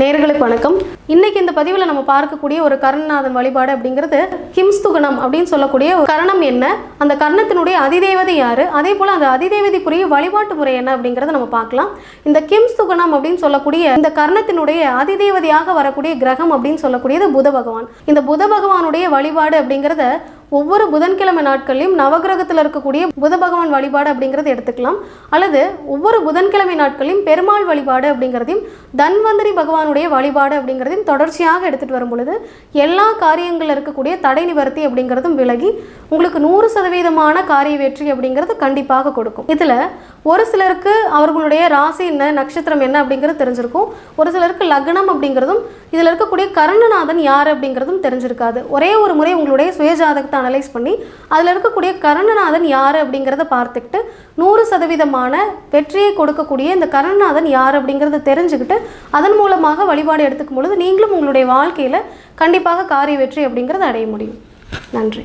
நேர்களுக்கு வணக்கம். இன்னைக்கு இந்த பதிவில் நம்ம பார்க்கக்கூடிய ஒரு கர்ணநாதன் வழிபாடு அப்படிங்கிறது கிம்ஸ்துகணம் அப்படின்னு சொல்லக்கூடிய ஒரு கரணம் என்ன? அந்த கர்ணத்தினுடைய அதிதேவதை யாரு? அதே போல் அந்த அதிதேவதைக்குரிய வழிபாட்டு முறை என்ன அப்படிங்கிறத நம்ம பார்க்கலாம். இந்த கிம்ஸ்துகணம் அப்படின்னு சொல்லக்கூடிய இந்த கர்ணத்தினுடைய அதிதேவதையாக வரக்கூடிய கிரகம் அப்படின்னு சொல்லக்கூடியது புத பகவான். இந்த புத பகவானுடைய வழிபாடு அப்படிங்கிறத ஒவ்வொரு புதன்கிழமை நாட்கள்லையும் நவகிரகத்தில் இருக்கக்கூடிய புத பகவான் வழிபாடு அப்படிங்கிறத எடுத்துக்கலாம். அல்லது ஒவ்வொரு புதன்கிழமை நாட்களையும் பெருமாள் வழிபாடு அப்படிங்கிறதையும் தன்வந்திரி பகவானுடைய வழிபாடு அப்படிங்கிறதையும் தொடர்ச்சியாக எடுத்துகிட்டு வரும் பொழுது எல்லா காரியங்களில் இருக்கக்கூடிய தடை நிவர்த்தி அப்படிங்கிறதும் விலகி உங்களுக்கு நூறு சதவீதமான காரிய வெற்றி அப்படிங்கிறது கண்டிப்பாக கொடுக்கும். இதில் ஒரு சிலருக்கு அவர்களுடைய ராசி என்ன நட்சத்திரம் என்ன அப்படிங்கிறது தெரிஞ்சிருக்கும். ஒரு சிலருக்கு லக்னம் அப்படிங்கிறதும் இதில் இருக்கக்கூடிய கர்ணநாதன் யார் அப்படிங்கிறதும் தெரிஞ்சிருக்காது. ஒரே ஒரு முறை உங்களுடைய சுயஜாதகத்தை அனலைஸ் பண்ணி அதில் இருக்கக்கூடிய கர்ணநாதன் யார் அப்படிங்கிறத பார்த்துக்கிட்டு நூறு சதவீதமான வெற்றியை கொடுக்கக்கூடிய இந்த கர்ணநாதன் யார் அப்படிங்கிறத தெரிஞ்சுக்கிட்டு அதன் மூலமாக வழிபாடு எடுத்துக்கும் பொழுது நீங்களும் உங்களுடைய வாழ்க்கையில் கண்டிப்பாக காரிய வெற்றி அப்படிங்கிறத அடைய முடியும். நன்றி.